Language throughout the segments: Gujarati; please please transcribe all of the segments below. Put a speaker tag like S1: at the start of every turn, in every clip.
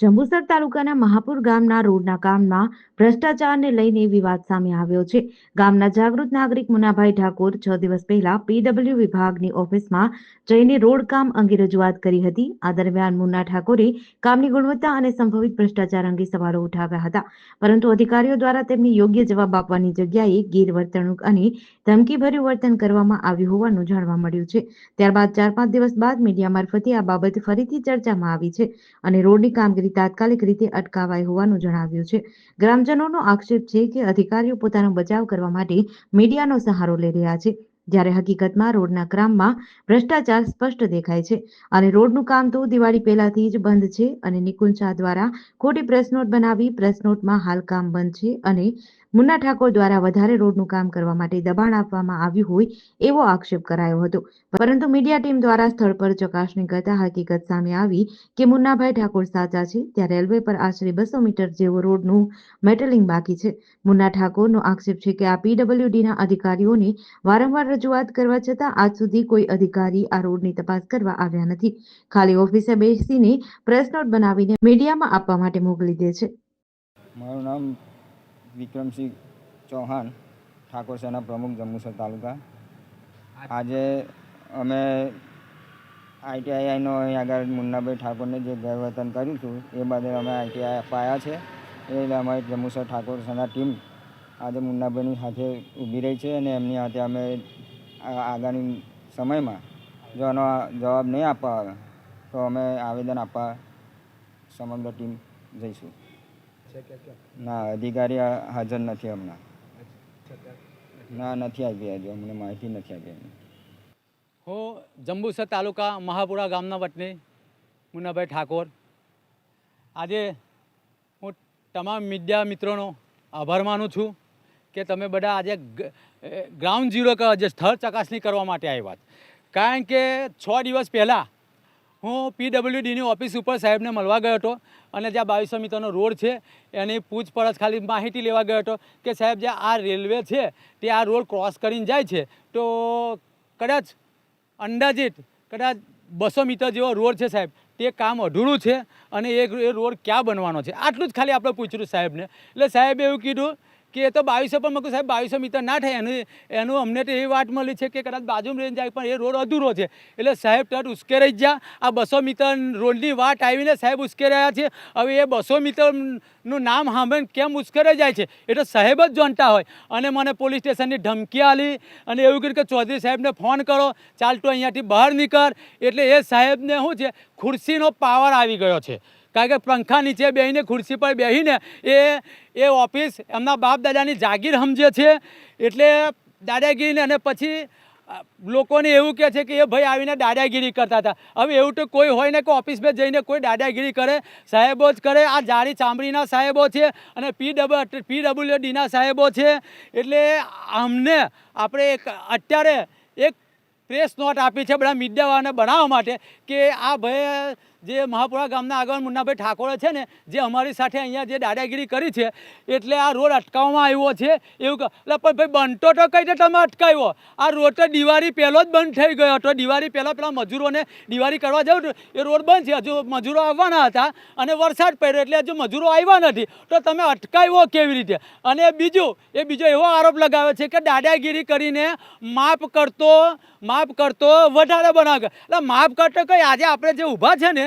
S1: જંબુસર તાલુકાના મહાપુર ગામના રોડના કામમાં ભ્રષ્ટાચારને લઈને વિવાદ સામે આવ્યો છે. ગામના જાગૃત નાગરિક મુનાભાઈ ઠાકોર છ દિવસ પહેલા પીડબ્લ્યુ વિભાગની ઓફિસમાં જઈને રોડ અંગે રજૂઆત કરી હતી. આ દરમિયાન મુન્ના ઠાકોરે કામની ગુણવત્તા અને સંભવિત ભ્રષ્ટાચાર અંગે સવાલો ઉઠાવ્યા હતા. પરંતુ અધિકારીઓ દ્વારા તેમને યોગ્ય જવાબ આપવાની જગ્યાએ ગેરવર્તણૂક અને ધમકીભર્યું વર્તન કરવામાં આવ્યું હોવાનું જાણવા મળ્યું છે. ત્યારબાદ ચાર પાંચ દિવસ બાદ મીડિયા મારફતે આ બાબત ફરીથી ચર્ચામાં આવી છે અને રોડની કામગીરી તાત્કાલિક રીતે અટકાવાઈ હોવાનું જણાવ્યું છે. ગ્રામજનોનો આક્ષેપ છે કે અધિકારીઓ પોતાનો બચાવ કરવા માટે મીડિયાનો સહારો લઈ રહ્યા છે. જ્યારે હકીકતમાં રોડના ક્રમમાં ભ્રષ્ટાચાર સ્પષ્ટ દેખાય છે. અને રોડનું કામ તો દિવાળી પહેલાથી જ બંધ છે અને નિકુંજ શાહ દ્વારા ખોટી પ્રેસ બનાવી પ્રેસ હાલ કામ બંધ છે અને મુન્ના ઠાકોર દ્વારા વધારે રોડનું કામ કરવા માટે દબાણ આપવામાં આવ્યું હોય એવો આક્ષેપ કરાયો હતો. પરંતુ મીડિયા ટીમ દ્વારા સ્થળ પર ચકાસણી કરતા હકીકત સામે આવી કે મુન્નાભાઈ ઠાકોર સાચા છે ત્યાં રેલવે પર આશરે બસો મીટર જેવો રોડનું મેટલિંગ બાકી છે. મુન્ના ઠાકોરનો આક્ષેપ છે કે આ પીડબ્લ્યુડીના અધિકારીઓને વારંવાર રજૂઆત કરવા છતાં આજ સુધી કોઈ અધિકારી આ રોડની તપાસ કરવા આવ્યા નથી. ખાલી ઓફિસે બેસીને પ્રેસ નોટ બનાવીને મીડિયામાં આપવા માટે મોકલી દે છે.
S2: મારું નામ વિક્રમસિંહ ચૌહાણ, ઠાકોર સેના પ્રમુખ, જંબુસર તાલુકા. આજે અમે આઈટીઆઈનો અહીં આગળ મુન્નાભાઈ ઠાકોરને જે ગેરવર્તન કર્યું હતું, એ બદલ અમે આઈટીઆઈ અપાયા છે. એ અમારી જંબુસર ઠાકોર સેના ટીમ આજે મુન્નાભાઈની સાથે ઊભી રહી છે અને એમની સાથે અમે આગામી સમયમાં જો આનો જવાબ નહીં આપવા આવે, તો અમે આવેદન આપવા સમગ્ર ટીમ જઈશું. ના, અધિકારી હાજર નથી હમણાં. ના, નથી આવી હજુ. અમને માહિતી નથી એમણે.
S3: હું, જંબુસર તાલુકા મહાપુરા ગામના વતની મુન્નાભાઈ ઠાકોર. આજે હું તમામ મીડિયા મિત્રોનો આભાર માનું છું. કે તમે બધા આજે ગ્રાઉન્ડ ઝીરો જે સ્થળ ચકાસણી કરવા માટે આવ્યા કારણ કે છ દિવસ પહેલાં હું પીડબ્લ્યુડીની ઓફિસ ઉપર સાહેબને મળવા ગયો હતો અને જ્યાં બાવીસો મીટરનો રોડ છે, એની પૂછપરછ ખાલી માહિતી લેવા ગયો હતો કે સાહેબ જે આ રેલવે છે, તે આ રોડ ક્રોસ કરીને જાય છે, તો કદાચ અંદાજિત કદાચ બસો મીટર જેવો રોડ છે સાહેબ, તે કામ અધૂરું છે અને એ રોડ ક્યાં બનવાનો છે? આટલું જ ખાલી આપણે પૂછ્યું સાહેબને. એટલે સાહેબે એવું કીધું કે એ તો બાવીસો પણ મગું સાહેબ, બાવીસો મીટર ના થાય. એનું એનું અમને તો એવી વાત મળી છે કે કદાચ બાજુમાં રહીને જાય, પણ એ રોડ અધૂરો છે. એટલે સાહેબ તરત ઉશ્કેરાઈ જ જા. આ બસો મીટર રોડની વાત આવીને સાહેબ ઉશ્કેરાયા છે. હવે એ બસો મીટરનું નામ સાંભળીને કેમ ઉશ્કેરાઈ જાય છે? એ તો સાહેબ જ જાણતા હોય. અને મને પોલીસ સ્ટેશનની ધમકી આલી અને એવું કર્યું કે ચૌધરી સાહેબને ફોન કરો. ચાલતું અહીંયાથી બહાર નીકળ. એટલે એ સાહેબને શું છે? ખુરશીનો પાવર આવી ગયો છે. કારણ કે પંખા નીચે બેહીને, ખુરશી પર બેસીને એ એ ઓફિસ એમના બાપ દાદાની જાગીર સમજે છે. એટલે દાદાગીરીને અને પછી લોકોને એવું કહે છે કે, એ ભાઈ આવીને દાદાગીરી કરતા હતા. હવે એવું તો કોઈ હોય ને કે ઓફિસમાં જઈને કોઈ દાદાગીરી કરે, સાહેબો જ કરે. આ જાડી ચામડીના સાહેબો છે અને પી ડબલ, પી ડબલ્યુ ડીના સાહેબો છે. એટલે અમને આપણે એક, અત્યારે એક પ્રેસ નોટ આપી છે બધા મીડિયાવાળાને બનાવવા માટે કે આ ભાઈ જે મહાપુરા ગામના આગળ મુન્નાભાઈ ઠાકોરે છે ને, જે અમારી સાથે અહીંયા જે દાદાગીરી કરી છે, એટલે આ રોડ અટકાવવામાં આવ્યો છે, એવું એટલે પણ ભાઈ બનતો તો કઈ રીતે તમે અટકાવ્યો? આ રોડ તો દિવાળી પહેલો જ બંધ થઈ ગયો હતો. દિવાળી પહેલાં પેલા મજૂરોને દિવાળી કરવા જવું એ રોડ બંધ છે. હજુ મજૂરો આવવાના હતા અને વરસાદ પડ્યો એટલે હજુ મજૂરો આવ્યા નથી. તો તમે અટકાવ્યો કેવી રીતે? અને બીજું, એ બીજો એવો આરોપ લગાવ્યો છે કે દાદાગીરી કરીને માફ કરતો માફ કરતો વધારે બનાવ એટલે માફ કરતો કઈ આજે આપણે જે ઊભા છે ને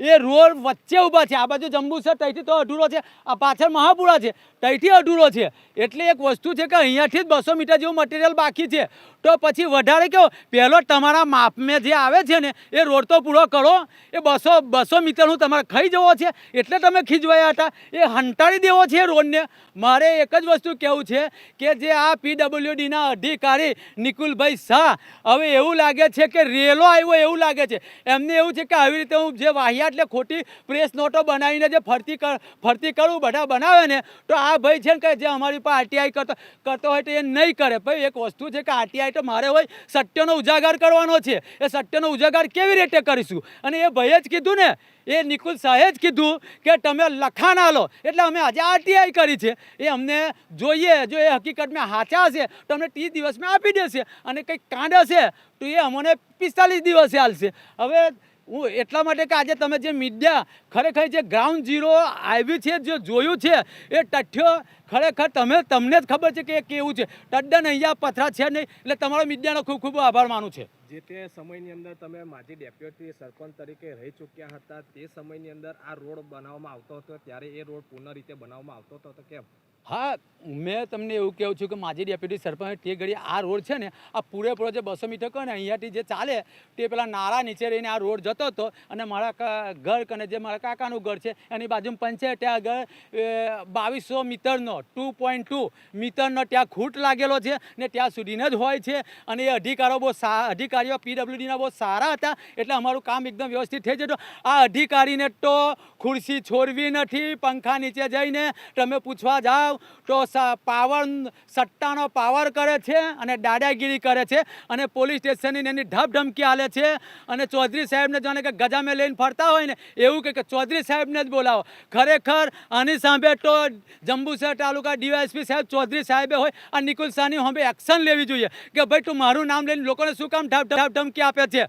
S3: એ રોડ વચ્ચે ઊભા છે. આ બાજુ જંબુસર ત્યાંથી તો અઢૂરો છે. આ પાછળ મહાપુરા છે, ત્યાંથી અઢૂરો છે. એટલે એક વસ્તુ છે કે અહીંયાથી જ બસો મીટર જેવું મટીરિયલ બાકી છે. તો પછી વધારે કહો પહેલો તમારા માપમાં જે આવે છે ને, એ રોડ તો પૂરો કરો. એ બસો બસો મીટરનું તમારે ખાઈ જવો છે. એટલે તમે ખીજવાયા હતા. એ હંટાળી દેવો છે રોડને. મારે એક જ વસ્તુ કહેવું છે કે જે આ પીડબ્લ્યુડીના અધિકારી નિકુલભાઈ શાહ, હવે એવું લાગે છે કે રેલો આવ્યો એવું લાગે છે. એમને એવું છે કે આવી રીતે હું જે એટલે ખોટી પ્રેસ નોટો બનાવીને જે ફરતી ફરતી કરવું બધા બનાવે ને, તો આ ભાઈ છે ને કે જે અમારી પાસે આરટીઆઈ કરતો કરતો હોય તો એ નહીં કરે. ભાઈ, એક વસ્તુ છે કે આરટીઆઈ તો મારે હોય સત્યનો ઉજાગર કરવાનો છે. એ સત્યનો ઉજાગર કેવી રીતે કરીશું? અને એ ભાઈએ જ કીધું ને, એ નિકુલ શાહે જ કીધું કે તમે લખાણ આલો. એટલે અમે આજે આરટીઆઈ કરી છે. એ અમને જોઈએ, જો એ હકીકતમાં હાચા હશે તો અમને ત્રીસ દિવસમાં આપી દેશે. અને કંઈક કાંડ હશે, તો એ અમને પિસ્તાલીસ દિવસે હાલશે હવે હું એટલા માટે કે આજે તમે જે મીડિયા ખરેખર જે ગ્રાઉન્ડ ઝીરો આવ્યું છે, જે જોયું છે, એ તથ્યો ખરેખર તમે, તમને જ ખબર છે કે એ કેવું છે? તદ્દન અહીંયા પથરા છે નહીં, એટલે તમારો મીડિયાનો ખૂબ ખૂબ આભાર માનું છે.
S4: જે તે સમયની અંદર તમે માજી ડેપ્યુટી સરપંચ તરીકે રહી ચૂક્યા હતા, તે સમયની અંદર આ રોડ બનાવવામાં આવતો હતો, ત્યારે એ રોડ પૂર્ણ રીતે બનાવવામાં આવતો હતો કેમ?
S3: હા, મેં તમને એવું કહું છું કે માજી ડેપ્યુટી સરપંચ તે ઘડી આ રોડ છે ને, આ પૂરેપૂરો જે બસો મીટર કહો ને અહીંયાથી જે ચાલે, તે પેલા નારા નીચે રહીને આ રોડ જતો હતો અને મારા ઘર કને જે મારા કાકાનું ઘર છે, એની બાજુમાં પંચાયત ત્યાં આગળ બાવીસો મીટરનો, ટુ પોઈન્ટ ટુ મીટરનો ત્યાં ખૂટ લાગેલો છે ને ત્યાં સુધીને જ હોય છે અને એ અધિકારો બહુ સા, અધિકારીઓ પીડબ્લ્યુડીના બહુ સારા હતા, એટલે અમારું કામ એકદમ વ્યવસ્થિત થઈ જતું. આ અધિકારીને તો ખુરશી છોડવી નથી, પંખા નીચે જઈને તમે પૂછવા જાઓ તો પાવર સટ્ટાનો પાવર કરે છે અને દાદાગીરી કરે છે અને પોલીસ સ્ટેશનની એની ઢબ ધમકી આલે છે અને ચૌધરી સાહેબને જાણે કે ગજામે લઈને ફરતા હોય ને, એવું કે ચૌધરી સાહેબને જ બોલાવો. ખરેખર આની સામે તો જંબુસર તાલુકા ડીવાયએસપી સાહેબ ચૌધરી સાહેબે હોય, આ નિકુલ સાની હવે એક્શન લેવી જોઈએ કે ભાઈ તું મારું નામ લઈને લોકોને શું કામ ઢબ ઢબ ધમકી આપે છે?